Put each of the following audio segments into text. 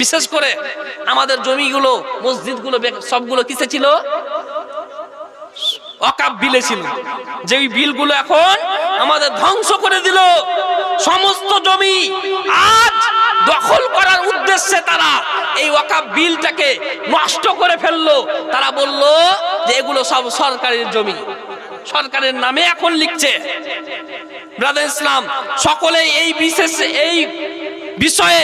বিশেষ করে আমাদের জমিগুলো, মসজিদগুলো সবগুলো কিসে ছিল? অকাপ বিলে ছিল। যে বিলগুলো এখন আমাদের ধ্বংস করে দিল। সমস্ত জমি আজ দখল করার উদ্দেশ্যে তারা এই ওয়াকাপ বিলটাকে নষ্ট করে ফেলল। তারা বলল যে এগুলো সব সরকারের জমি। সরকারের নামে এখন লিখছে, ব্রাদার ইসলাম সকলে এই বিশেষ, এই বিষয়ে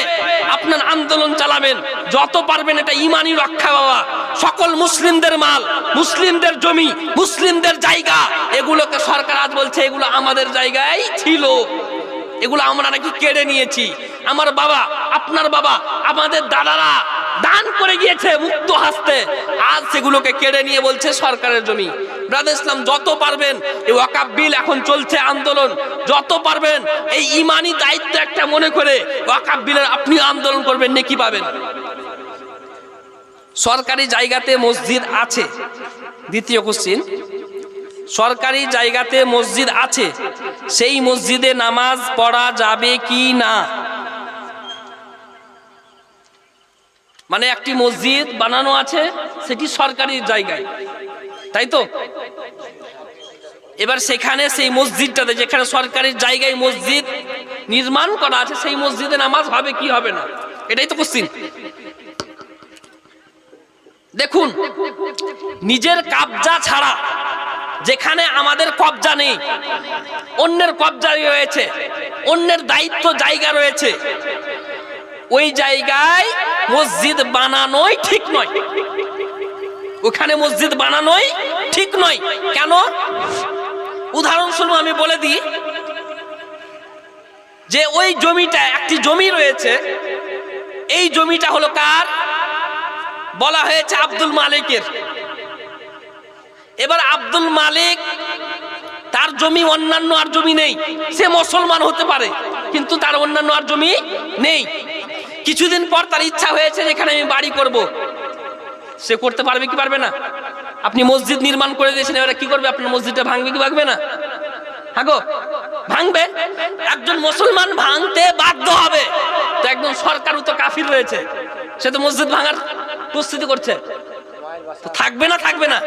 আপনার আন্দোলন চালাবেন। যত পারবেন এটা ইমানি রক্ষা বাবা। সকল মুসলিমদের মাল, মুসলিমদের জমি, মুসলিমদের জায়গা, এগুলোকে সরকার আজ বলছে এগুলো আমাদের জায়গায় ছিল। এগুলো আমরা নাকি কেড়ে নিয়েছি। আমার বাবা, আপনার বাবা, আমাদের দাদারা দান গিয়েছে, মুক্ত হাসতে। আজ সেগুলোকে কেড়ে নিয়ে বলছে সরকারের জমি। ব্রাদার ইসলাম, যত পারবেন, এই ওয়াকাব বিল এখন চলছে আন্দোলন। যত পারবেন, এই ইমানি দায়িত্ব একটা মনে করে ওয়াকাব বিলের আপনি আন্দোলন করবেন, নাকি পাবেন। সরকারি জায়গাতে মসজিদ আছে। দ্বিতীয় কোশ্চিন, সরকারি জায়গাতে মসজিদ আছে। সেই মসজিদে নামাজ পড়া যাবে কি না? মানে একটি মসজিদ বানানো আছে, সেটি সরকারি জায়গায়। তাই তো? এবার সেখানে সেই মসজিদটাতে, যেখানে সরকারি জায়গায় মসজিদ নির্মাণ করা আছে, সেই মসজিদে নামাজ হবে, কি হবে না? এটাই তো কোশ্চিন দেখুন, নিজের কাবজা ছাড়া যেখানে আমাদের কবজা নেই, অন্যের কবজা রয়েছে, অন্যের দায়িত্ব জায়গা রয়েছে, ওই জায়গায় মসজিদ বানানোই ঠিক নয়। ওখানে মসজিদ বানানোই ঠিক নয়। কেন? উদাহরণস্বরূপ আমি বলে দিই যে ওই জমিটা, একটি জমি রয়েছে। এই জমিটা হলো কার? বলা হয়েছে আব্দুল মালিকের। এবার আব্দুল মালিক, তার জমি অন্যান্য আর জমি নেই। সে মুসলমান হতে পারে, কিন্তু তার অন্যান্য আর জমি নেই। কিছুদিন পর তার ইচ্ছা হয়েছে যেখানে আমি বাড়ি করব। সে করতে পারবে কি পারবে না? আপনি মসজিদ নির্মাণ করে দিয়েছেন এবারে কি করবে? আপনার মসজিদটা ভাঙবে কি ভাঙবে না? হাগো ভাঙবে। একজন মুসলমান ভাঙতে বাধ্য হবে। তো একজন সরকারও তো কাফির রয়েছে। সে তো মসজিদ ভাঙার প্রস্তুতি করছে। থাকবে না থাকবে না।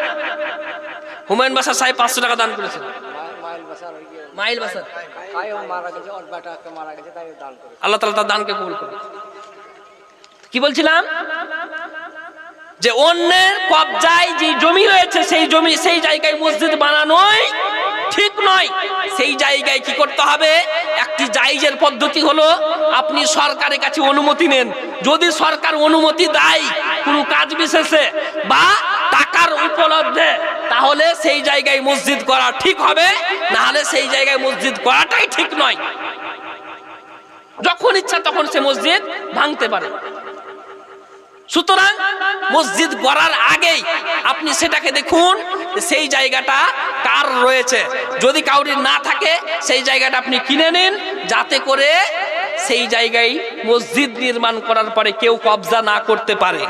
হুমায়ুন বাসা সাহেব পাঁচশো টাকা দান করেছেন। মাইল বাসার। ওই যে মাইল বাসার। কায়ও মারা গেছে ওর বেটা একটা মারা গেছে তাই দান করে আল্লাহ তালা তার দানকে কবুল করুন। কি বলছিলাম? যে অন্যের কবজায় যে জমি রয়েছে, সেই জমি সেই জায়গায় মসজিদ বানানোই ঠিক নয়। সেই জায়গায় কি করতে হবে? একটি জায়জের পদ্ধতি হলো, আপনি সরকারের কাছে অনুমতি নেন। যদি সরকার অনুমতি দেয়, কোনো কাজ বিশেষে বা টাকার উপলব্ধে, তাহলে সেই জায়গায় মসজিদ করা ঠিক হবে না হলে সেই জায়গায় মসজিদ করাটাই ঠিক নয়। যখন ইচ্ছা তখন সে মসজিদ ভাঙতে পারে। সুতরাং মসজিদ গড়ার আগেই আপনি সেটাকে দেখুন সেই জায়গাটা কার রয়েছে। যদি কাউরি না থাকে, সেই জায়গাটা আপনি কিনে নিন, যাতে করে সেই জায়গায় মসজিদ নির্মাণ করার পরে কেউ কবজা না করতে পারে।